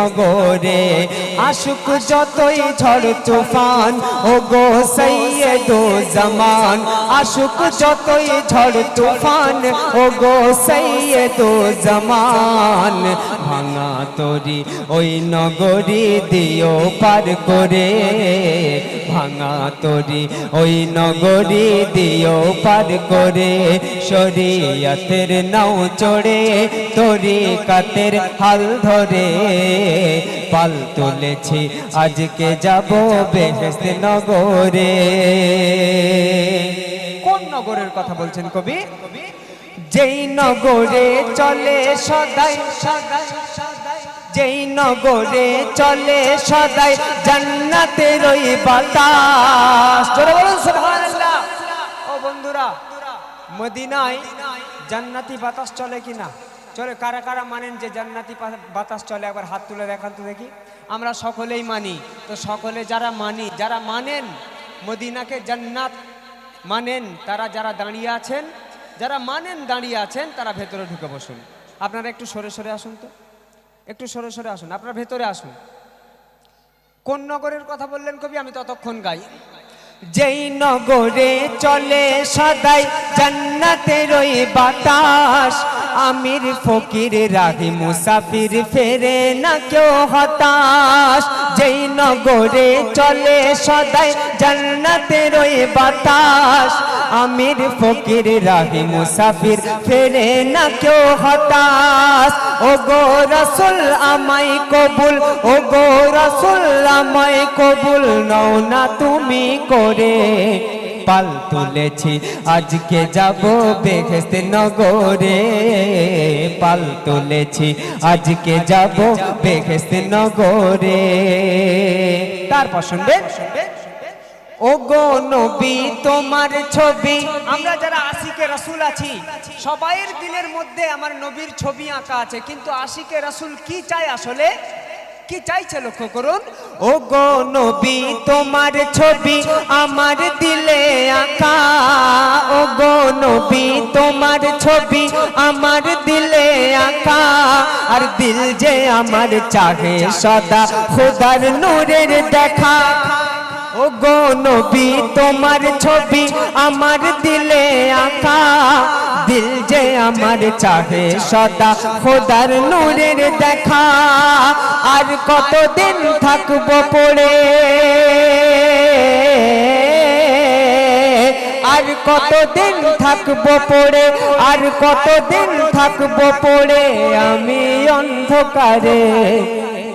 নগরে আশুক যতই ঝড় তুফান ও গো সৈয়দো জমান, আশুক যতই ঝড় তুফান ও গো সৈয়দো জমান, ভাঙা তরি, ওই নগরী দিও পার করে। ভাঙা তরি, ওই নগরী দিও পার করে। শরীয়তের নাও চড়ে, তরি কাতের হাল ধরে। পাল তুলেছি, আজকে যাব বেহেস্ত নগরে। কোন নগরের কথা বলছেন কবি? যেই নগরে চলে সদাই সদাই। যেই নগরে চলে সদাই জান্নাতের ওই বাতাস। জোরে বলুন, সুবহানাল্লাহ। ও বন্ধুরা, মদিনায় জান্নাতি বাতাস চলে কিনা? চলে, কারা কারা মানেন যে জান্নাতি বাতাস চলে? একবার হাত তুলে দেখান তো দেখি। আমরা সকলেই মানি। তো সকলে যারা মানি, যারা মানেন মদিনাকে জান্নাত মানেন, তারা যারা দাঁড়িয়ে আছেন, যারা মানেন দাঁড়িয়ে আছেন, তারা ভেতরে ঢুকে বসুন। আপনারা একটু সরে সরে আসুন তো। একটু সরে সরে আসুন, আপনার ভেতরে আসুন। কোন নগরের কথা বললেন কবি? আমি ততক্ষণ গাই। যেই নগরে চলে সদাই জান্নাতের ওই বাতাস। আমির ফকির, রাহি মুসাফির, ফেরে না কেউ হতাশ। যেই নগরে চলে সদাই জান্নাতের ওই বাতাস। আমির ফকির রাহি মুসাফির, ফেরে না কেউ হতাশ। ও গো রসুল আমায় কবুল ও গো রসুল আমায় কবুল, নও না তুমি করে পাল তুলেছি। আজকে যাব বেহেস্ত নগরে, পাল তুলেছি। আজকে যাব বেহেস্ত নগরে। তারপর শুনবেন? ও গো নবী তোমার ছবি। আমরা যারা আশিকে রাসূল আছি সবাইয়ের দিলের মধ্যে আমার নবীর ছবি আঁকা আছে কিন্তু আশিকে রাসূল কি চায় আসলে? কি চাইছে লক্ষ্য করুন? ও গো নবী তোমার ছবি আমার দিলে আঁকা। ও গো নবী তোমার ছবি আমার দিলে আঁকা। আর দিল যে আমার চাহে সদা খোদার নূরের দেখা। ও গো নবী, তোমার ছবি আমার দিলে আঁকা। দিল যে আমার চাহে সদা, খোদার নূরের দেখা। আর কতদিন থাকব পড়ে? আর কতদিন থাকব পড়ে? আর কতদিন থাকব পড়ে? আমি অন্ধকারে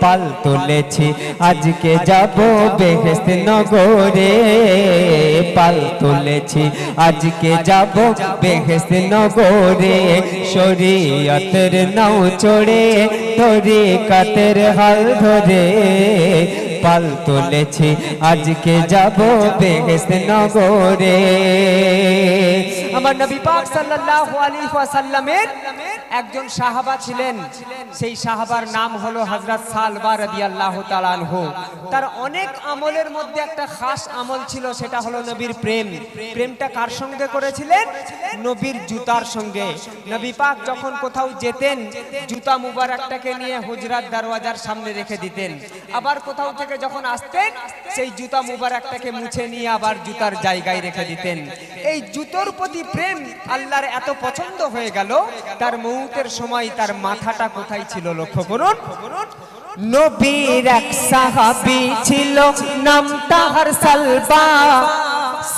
পাল তুলেছি, আজকে যাব বেহেস্ত নগরে পাল তুলেছি, আজকে যাব বেহেস্ত নগরে শরীয়তের নাও চড়ে, তরি কাতের হাল ধরে। পাল তুলেছি, আজকে যাব বেহেস্ত নগরে আমার নবী পাক সাল্লাল্লাহু আলাইহি ওয়াসাল্লামের একজন সাহাবা ছিলেন, সেই সাহাবার নাম হলো হযরত সালবা রাদিয়াল্লাহু তাআলা আনহু। তার অনেক আমলের মধ্যে একটা খাস আমল ছিল, সেটা হলো নবীর প্রেম। প্রেমটা কার সঙ্গে করেছিলেন? নবীর জুতার সঙ্গে। নবী পাক যখন কোথাও যেতেন, জুতা মুবারকটাকে নিয়ে হুজরাত দরওয়াজার সামনে রেখে দিতেন। আবার কোথাও থেকে যখন আসতেন, সেই জুতা মুবারকটাকে মুছে নিয়ে আবার জুতার জায়গায় রেখে দিতেন। এই জুতোর প্রতি প্রেম আল্লাহর এত পছন্দ হয়ে গেল, তার মৌতের সময় তার মাথাটা কোথায় ছিল লক্ষ্য করুন। নবীর এক সাহাবি ছিল, নাম তাহার সালবা।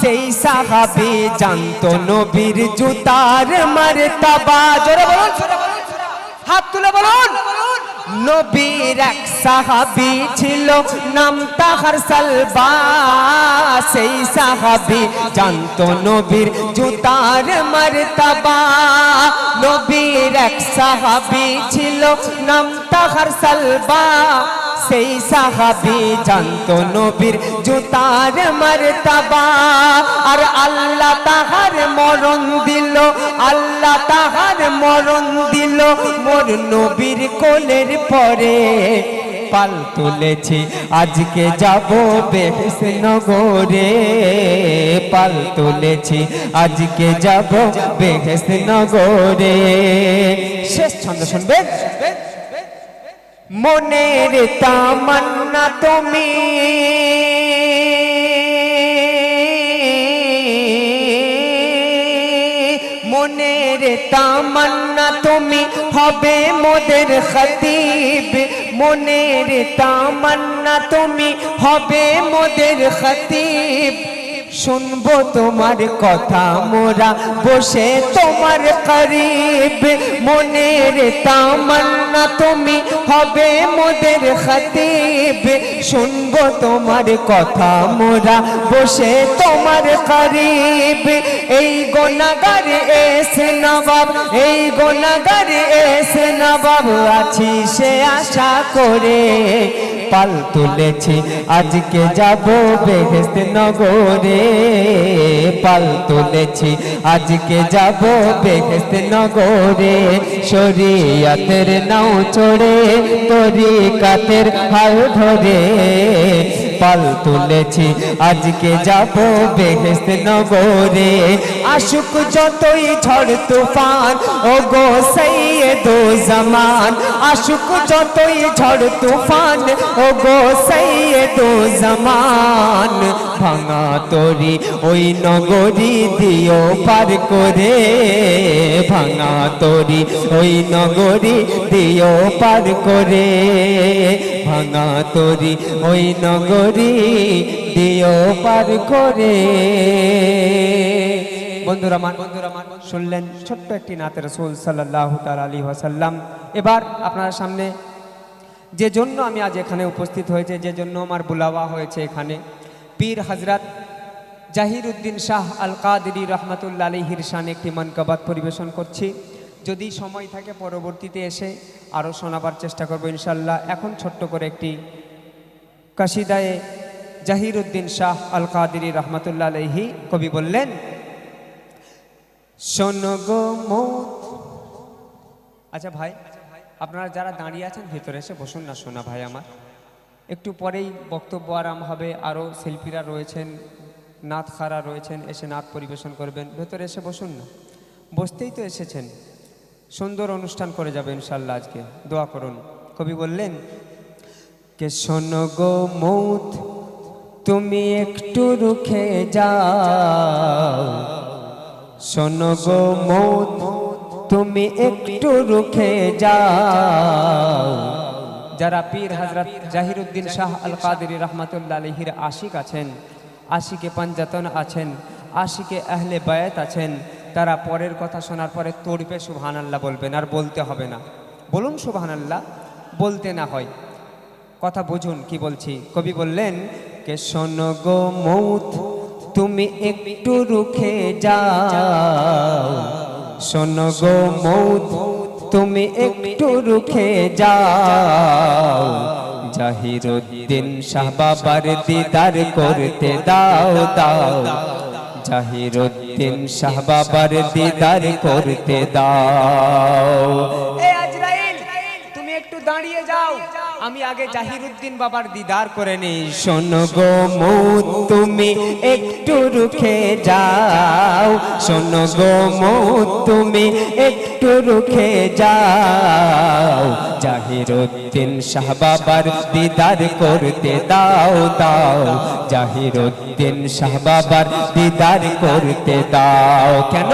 সেই সাহাবি জানতো নবীর জুতার মারতাবা। জোরে বলুন। হাত তুলে বলুন। নবীর এক সাহাবি ছিল, নাম তাহার সালবা। সেই সাহাবি জানতো নবীর জুতার মারতাবা। নবীর এক সাহাবি ছিল, নাম তাহার সালবা। সেই সাহাবি জানতো নবীর জুতার মারতাবা। আর আল্লাহ তাহার মরণ দিল, আল্লাহ তাহার মরণ দিল নবীর কোলের পরে পাল তুলেছি। আজকে যাব বেহেস নগরে পাল তুলেছি। আজকে যাব বেহেস নগরে শেষ ছন্দ শুনবেন মনের তামান্না তুমি। মনের তামান্না তুমি হবে মোদের খতিব। মনের তামান্না তুমি হবে মোদের খতিব। শুনব তোমার কথা মোরা, বসে তোমার করিব। মনের তামান্না তুমি হবে মোদের খতিব। শুনব তোমার কথা মোরা, বসে তোমার করিব। এই গোনাগার এস নবাব, এই গোনাগার এস নবাব, আছি সে আশা করে। পাল তুলেছি। আজকে যাব বেহেস্ত নগরে। পাল তুলেছি। আজকে যাব বেহেস্ত নগরে। শরিয়াতের নাও চড়ে, তরিকাতের হাল ধরে। পাল তুলেছি। আজকে যাব বেহেস্ত নগরে। আশুক যতই ঝড় তুফান ও গো সৈয়দো জামান। আশুক যতই ঝড় তুফান ও গো সৈয়দো জামান। ভাঙা তরি ওই নগরী দিও পার করে। ভাঙা তরি ওই নগরী দিও পার করে। ভাঙা তরি ওই নগরী দিও পার করে। বন্ধুরা মান বন্ধুরা মান শুনলেন ছোট্ট একটি নাতে রসুল সাল্লাহ তাল আলী ওয়াসাল্লাম। এবার আপনার সামনে যে জন্য আমি আজ এখানে উপস্থিত হয়েছে, যে জন্য আমার বুলাওয়া হয়েছে এখানে, পীর হজরত জাহির উদ্দিন শাহ আল কাদরি রহমতুল্লা আলহির শান একটি মনকাবাত পরিবেশন করছি। যদি সময় থাকে পরবর্তীতে এসে আরও শোনাবার চেষ্টা করব ইনশাল্লাহ এখন ছোট্ট করে একটি কাশিদায়ে জাহির উদ্দিন শাহ আল কাদির রহমতুল্লা আলহি কবি বললেন আচ্ছা ভাই, আপনারা যারা দাঁড়িয়ে আছেন, ভেতরে এসে বসুন না শোনা ভাই আমার। একটু পরেই বক্তব্য আরাম হবে। আরও শিল্পীরা রয়েছেন নাথ খারা রয়েছেন, এসে নাথ পরিবেশন করবেন। ভেতরে এসে বসুন না। বসতেই তো এসেছেন। সুন্দর অনুষ্ঠান করে যাবে ইনশাল্লাহ আজকে। দোয়া করুন। কবি বললেন, কে শোনো গো মৌত, তুমি একটু রুখে যাও। শোনো গো মৌত, তুমি একটু রুখে যাও। যারা পীর হজরত জাহিরুদ্দিন শাহ আল কাদির রহমতুল্লা আলহির আশিক আছেন, আশিকে পঞ্জাতন আছেন, আশিকে আহলে বায়াত আছেন তারা পরের কথা শোনার পরে তড়পে সুবহান আল্লাহ বলবেন, আর বলতে হবে না। বলুন সুবহান আল্লাহ বলতে না হয়। কথা বুঝুন, কি বলছি? কবি বললেন, কে শোনো গো মৌত, তুমি একটু রুখে যাও। শোনো গো মৌত, তুমি একটু রুখে যাও। জাহিরুদ্দিন শাহ বাবার দিদার করতে দাও দাও। জাহিরুদ্দিন শাহবাবার দিদার করতে দাও এ আজরাইল তুমি একটু দাঁড়িয়ে যাও আমি আগে জাহিরুদ্দিন বাবার দিদার করে নেই। শোনো গো মৌত, তুমি একটু রুখে যাও। শোনো গো তুমি একটু রুখে যাও। জাহিরুদ্দিন শাহ বাবার দিদার করতে দাও দাও। জাহিরুদ্দিন শাহ বাবার দিদার করতে দাও। কেন?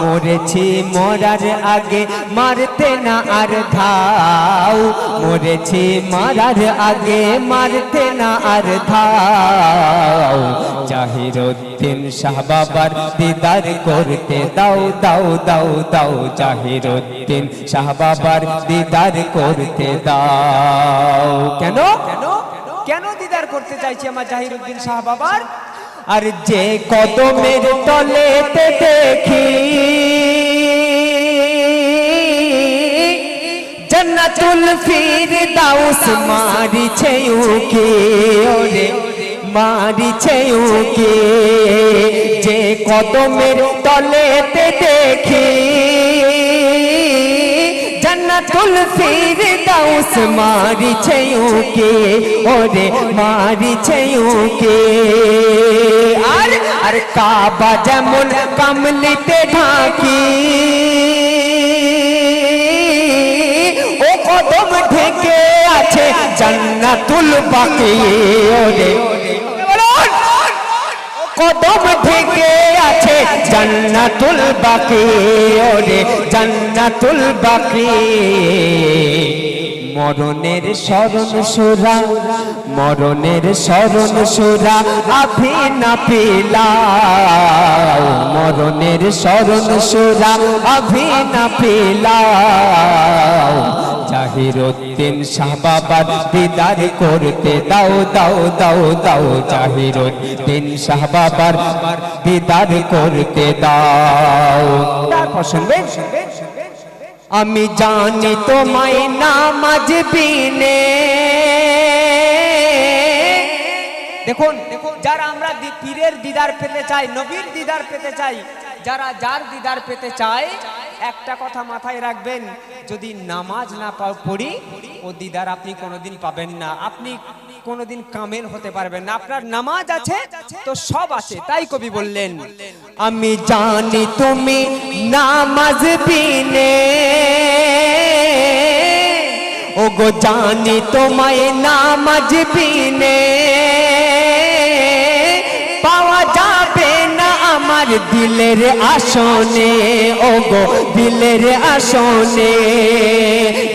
মরেছি মরার আগে মারতে না আর ধাও। মরেছি মারার আগে মারতে না আর ধাও। জাহিরুদ্দিন শাহ বাবার দিদার করতে দাও দাও দাও দাও। জাহিরুদ্দিন শাহ বাবার দিদার করতে দাও। কেন? কেন? কেন দিদার করতে চাইছি আমার জাহিরুদ্দিন শাহ বাবার? আর যে কদমের তলেতে দেখি, জন্নাতুল ফিরদাউস মারিছে উকে, ওরে মারিছে উকে, যে কদমের তলেতে দেখি। জন্নাতুল ফিরদাউস মারিছে উকে ওরে মারিছে উকে আর আর কাবা যেমন কামলিতে ঢাকি ও কদম ঢেকে আছে জান্নাতুল বাকি ওরে কদম থেকে আছে জান্নাতুল বাকি, ওরে জান্নাতুল বাকি। মরণের স্মরণ সুরা, মরণের স্মরণ সুরা আভি না পিলাও। মরণের স্মরণ সুরা আভি না পিলাও। জাহিরুদ্দিন শাহ বাবার দিদার করতে দাও দাও দাও দাও জাহিরুদ্দিন শাহ বাবার দিদার করতে দাও। শুনবেন আমি জানি তোমায় নামাজ বিনে। দেখুন দেখুন যারা আমরা পীরের দিদার পেতে চাই নবীর দিদার পেতে চাই যারা যার দিদার পেতে চায় একটা কথা মাথায় রাখবেন, যদি নামাজ না পড়ি, ও দিদার আপনি কোনোদিন পাবেন না। আপনি কোনোদিন কামেল হতে পারবেন না। আপনার নামাজ আছে, তো সব আছে, তাই কবি বললেন, আমি জানি তুমি নামাজ বিনে। ও গো জানি তোমায় নামাজ বিনে। দিলের আসনে ও গো দিলের আসনে।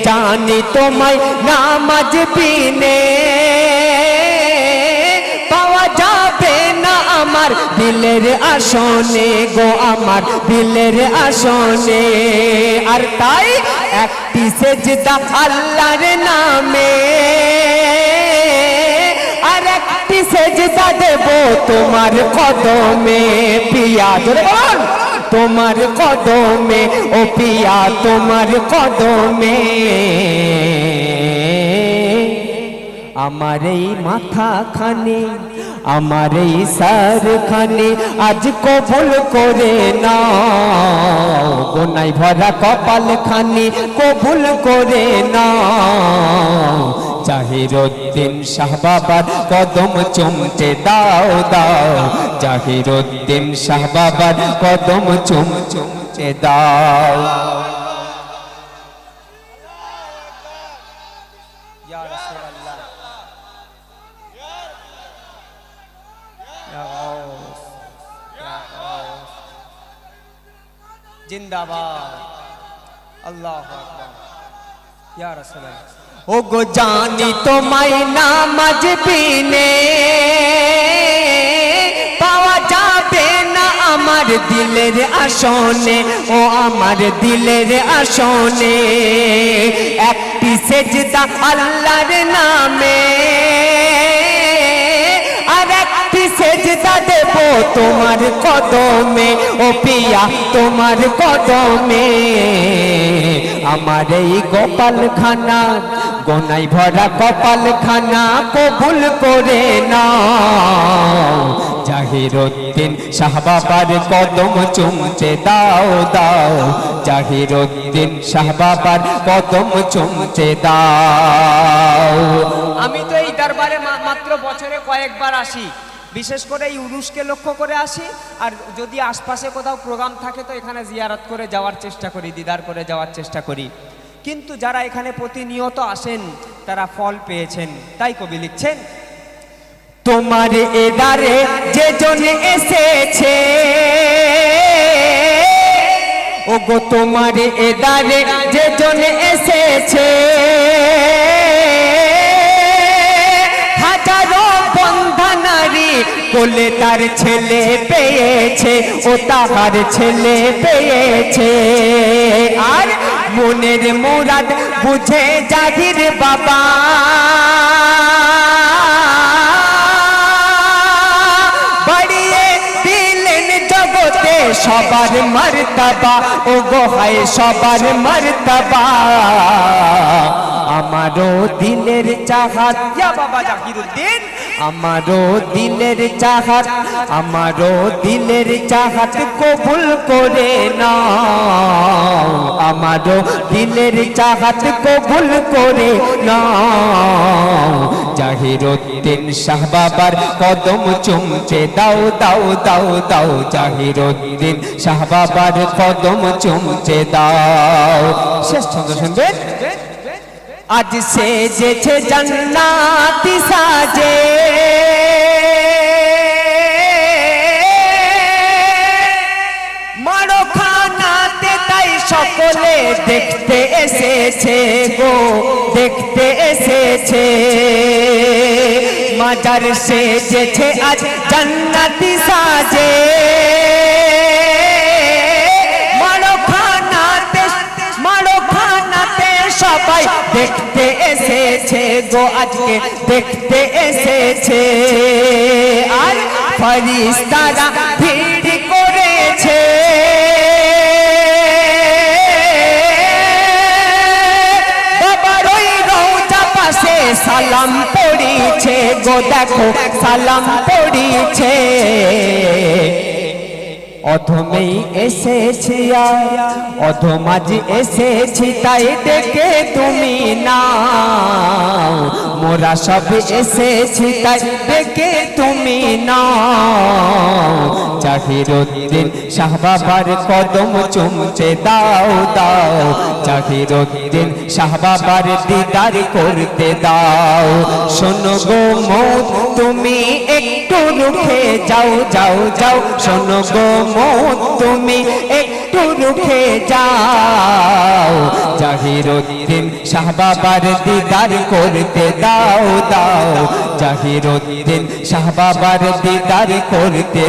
জানি তোমায় নামাজ বিনে, পাওয়া যাবে না আমার দিলের আসনে গো আমার দিলের আসনে। আর তাই একটি সেজদা আল্লাহর নামে। সেজদা দেব তোমার কদমে পিয়া। ধরে বল তোমার কদমে, ও পিয়া, তোমার কদমে। আমার এই মাথা খানে আমার এই সার খানে আজ কবুল করে না গোনাই ভরা কপাল খানি কবুল করে না জাহিরুদ্দিন শাহ বাবার কদম চুমতে দাও দাও। জাহিরুদ্দিন শাহ বাবার কদম চুম, চুমতে দাও। ইয়া রাসূলুল্লাহ। ইয়া গাউস ইয়া গাউস ও গো জানি তোমায় নামাজ বিনে, পাওয়া যাবে না আমার দিলের আসনে, ও আমার দিলের আসনে। একটি সেজদা আল্লাহর নামে, আর একটি সেজদা দেব তোমার কদমে, ও পিয়া তোমার কদমে। আমার এই গোপাল খানা গোনাই ভরা কপাল খানা কবুল করে না জাহিরুদ্দিন শাহ বাবার কদম চুমচে দাও দাও। জাহিরুদ্দিন শাহ বাবার কদম চুমচে দাও। আমি তো এই দরবারে মাত্র বছরে কয়েকবার আসি। বিশেষ করে এই উরুষকে লক্ষ্য করে আসি। আর যদি আশপাশে কোথাও প্রোগ্রাম থাকে তো এখানে জিয়ারত করে যাওয়ার চেষ্টা করি, দিদার করে যাওয়ার চেষ্টা করি। কিন্তু যারা এখানে প্রতিনিয়ত আসেন, তারা ফল পেয়েছেন। তাই কবি লিখছেন, তোমার এদারে যে জন এসেছে ও গো তোমার এদারে যে জন এসেছে, হাজারো বন্ধা নারী কোলে তার ছেলে পেয়েছে, ও তাহার ছেলে পেয়েছে। আর মনের মুরাদ বুঝে জাহির বাবা। সবার মর্তবা ও গোহায় সবার মর্তবা। আমারও দিলের চাহাত বাবা জাহিরুদ্দিন আমারও দিলের চাহাত, আমারও দিলের চাহাত কবুল করে নাও। আমারও দিলের চাহাত কবুল করে না জাহিরুদ্দিন শাহ বাবার কদম চুমচে দাও দাও দাও দাও জাহিরুদ্দিন শাহ বাবার কদম চুমচে দাও। শেষ ছন্দ শুনবেন? আজ সেজেছে জান্নাতি সাজে। সকলে দেখতে এসেছে গো, দেখতে এসেছে। মাজার সেজেছে আজ জান্নাতি সাজে। এসেছে গো আজকে, দেখতে এসেছে। আর ফরিস্তারা ভিড় করেছে। সালাম পড়িছে গো, দেখো, সালাম পড়িছে অধমেই এসেছি অধমাজ এসেছি তাই দেখে তুমি না মোরা সব এসেছি তাই দেখে তুমি না জাহিরুদ্দিন শাহ কদম চুমচে দাও দাও। জাহিরুদ্দিন শাহ দিদার করতে দাও। শোনো গো মৌত, তুমি একটু রুখে যাও যাও যাও। শোনো গো মৌত, তুমি একটু রুখে যাও। জাহিরুদ্দিন দিদার করতে দাও দাও। জাহিরুদ্দিন দিদার করতে